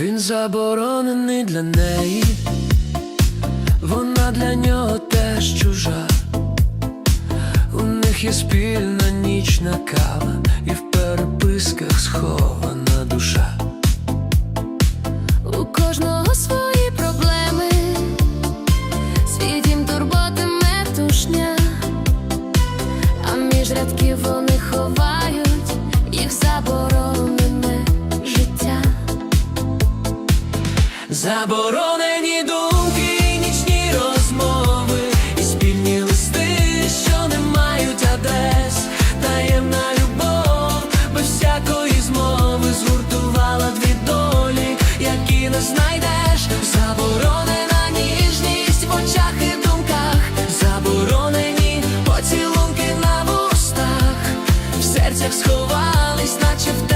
Він заборонений для неї, вона для нього теж чужа. У них є спільна нічна кава, і в переписках схована душа. У кожного свої проблеми, свій дім турботи метушня, а між рядків вони Заборонені думки, нічні розмови, і спільні листи, що не мають адрес, таємна любов, без всякої змови згуртувала дві долі, які не знайдеш, заборонена ніжність в очах і думках, заборонені поцілунки на вустах, в серцях сховались, наче в